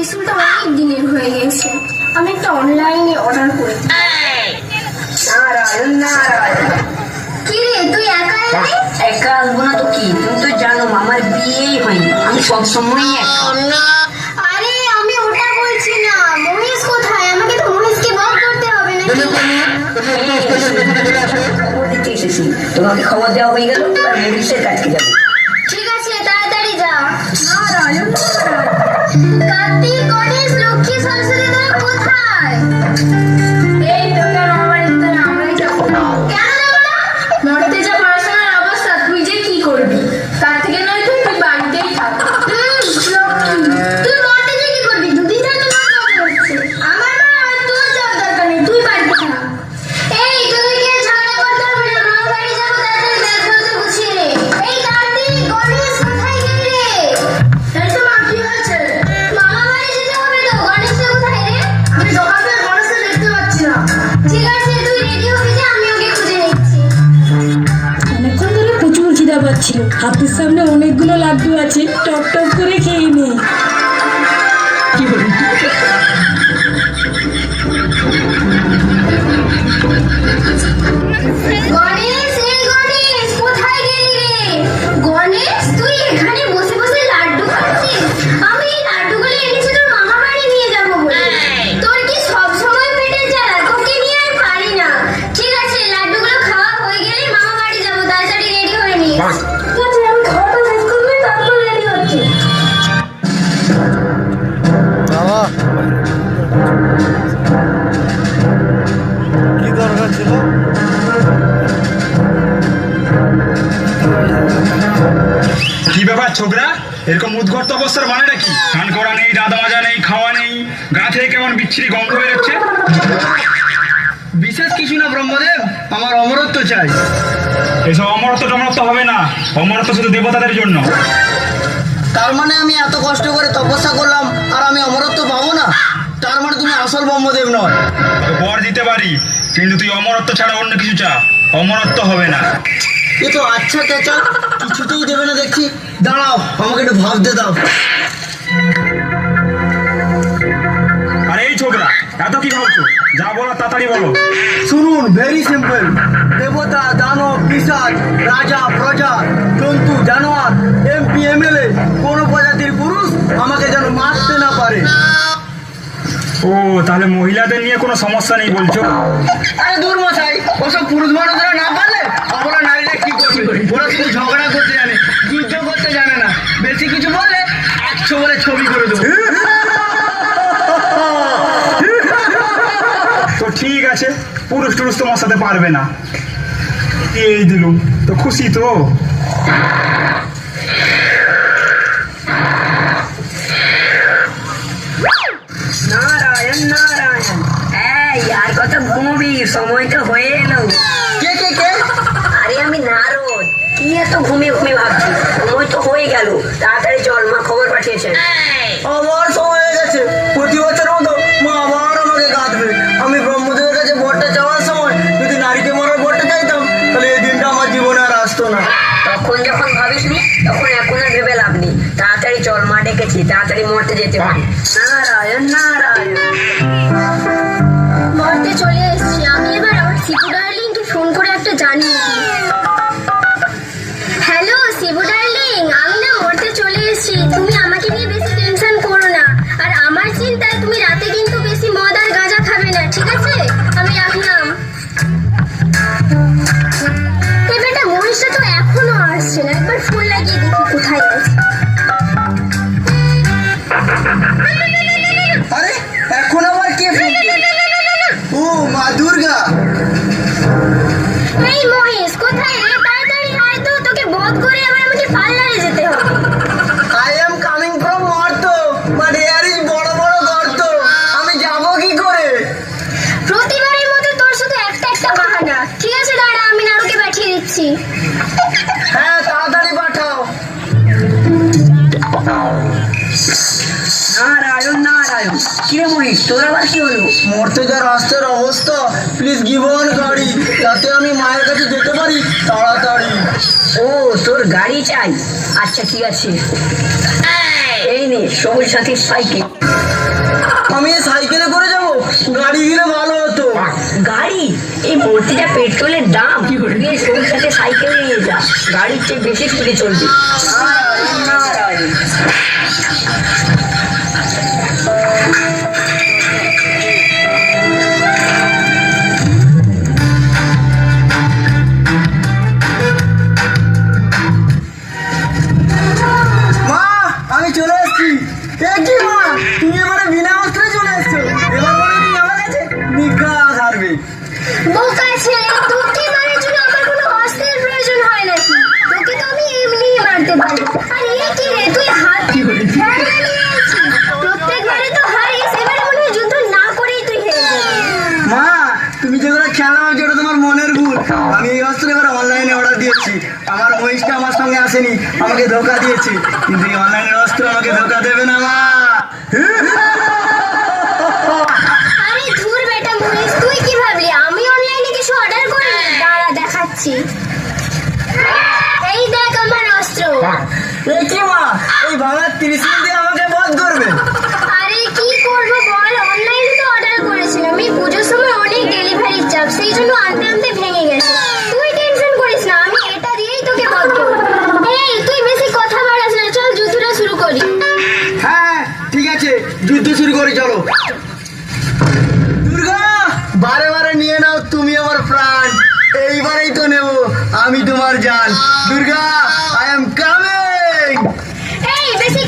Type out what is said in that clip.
ত্রিশুলটা অনেক দিনের হয়ে গেছে আমি একটা অনলাইনে অর্ডার করি কি রে তুই একা এলি একা আসব না তো কি তুমি তো জানো আমার বিয়েই হয়নি আমি সবসময়ই একা আরে আমি ওটা বলছি না কোথায় আমাকে তো বক করতে হবে নাকি তোমাকে খবর দেওয়া হয়ে গেল হাতের সামনে অনেকগুলো লাড্ডু আছে টপ টপ করে খেয়ে নে। এরকম উদ্ঘট অবস্থার মানেটা কি? স্নান করা নেই দাদা মাজা নেই খাওয়া নেই গা থেকে কেমন বিচ্ছিরি গন্ধ বেরোচ্ছে? বিশেষ কিছু না ব্রহ্মদেব আমার অমরত্ব চাই। এসব অমরত্ব টমরত্ব হবে না অমরত্ব শুধু দেবতাদের জন্য। তার মানে আমি এত কষ্ট করে তপস্যা করলাম আর আমি অমরত্ব পাবো না? তার মানে তুমি আসল ব্রহ্মদেব নয়। বর দিতে পারি কিন্তু তুই অমরত্ব ছাড়া অন্য কিছু চা। অমরত্ব হবে না। এ তো আচ্ছা চাচা কিছুতেই দেবে না দেখছি। দাঁড়াও আমাকে একটু ভাবতে দাও। আরে এই ছোকরা এত কি ভাবছ? যা বলো তাড়াতাড়ি বলো। শুনুন ভেরি সিম্পল দেবতা দানব পিসাজ রাজা প্রজা জন্তু জানোয়ার এমপি এমএলএ কোন প্রজাতির পুরুষ ও তাহলে মহিলাদের নিয়ে কোনো সমস্যা নেই বলছো? আরে দূর মশাই ওসব পুরুষ মানুষরা না পারলে আমরা নারীরা কি করবে? ওরা শুধু ঝগড়া করতে জানে যুদ্ধ করতে জানে না। বেশি কিছু বললে একশো বলে ছবি করে দেবো। তো ঠিক আছে পুরুষ টুরুষ তোমার সাথে পারবে না। এই দিলুম তো খুশি তো? তাড়াতাড়ি চল মা খবর পাঠিয়েছেন আবার সময় হয়ে গেছে। প্রতি বছর মতো মা আবার আমাকে কাঁদবে। আমি ব্রহ্মদেবের কাছে বরটা চাওয়ার সময় যদি নারীকে মরার বরটা চাইতাম তাহলে এই দিনটা আমার জীবনে আর আসতো না। তখন যখন ভাবিসনি তখন এখন আর ভেবে লাভ নেই। তাড়াতাড়ি চল মা ডেকেছি তাড়াতাড়ি মরতে যেতে হবে নারায়ণ নারায়ণ। মরতে চলে এসেছি। আমি এবার আমার শিবু ডার্লিংকে ফোন করে একটা জানিয়ে দিই। কিরে মহিষ তোর আবার কি হলো মরতে যা রাস্তার অবস্থা প্লিজ গিভ অন গাড়ি যাতে আমি মায়ের কাছে যেতে পারি, তাড়াতাড়ি। ও, তোর গাড়ি চাই? আচ্ছা ঠিক আছে। এই নে সবুজ সাথীর সাইকেল। আমি সাইকেলে করে যাব, গাড়ি গেলে ভালো হতো। গাড়ি? এই ভর্তিটা পেট্রোলের দাম। তোর সাথে সাইকেল নিয়ে যা। গাড়ির চেয়ে বেশি স্পিডে চলবি। এ কি মা? তুমি এবারে বিনা অস্ত্রে চলে এসছো। এবার বলে তুমি আমার কাছে নিঘা হারবে। বোকা ছেলে তোকে মারার জন্য আমার কোনো অস্ত্রের প্রয়োজন হয় নাকি? তোকে তো আমি এমনিই মারতে পারি। আর এ কি রে তুই হাত হ্যাঁ, নিয়েছিস। প্রত্যেকবারে তো হারিস এবারে মনে হয় যুদ্ধ না করেই তুই হেরে যাবি। মা তুমি যেগুলো খেলা হচ্ছে ওটা তোমার মনের ভুল। আমি এই অস্ত্র এবার অনলাইনে অর্ডার দিয়েছি। আমার মহিষটা আমার সঙ্গে আসেনি আমাকে ধোকা দিয়েছে। কিন্তু এই অনলাইনের অস্ত্র আমাকে ধোকা দেবে যুদ্ধ শুরু করে চলো। দুর্গা বারে বারে নিয়ে নাও তুমি আমার প্রাণ। এইবারেই তো নেব আমি তোমার জান। দুর্গা আই এম কামিং এই বেশি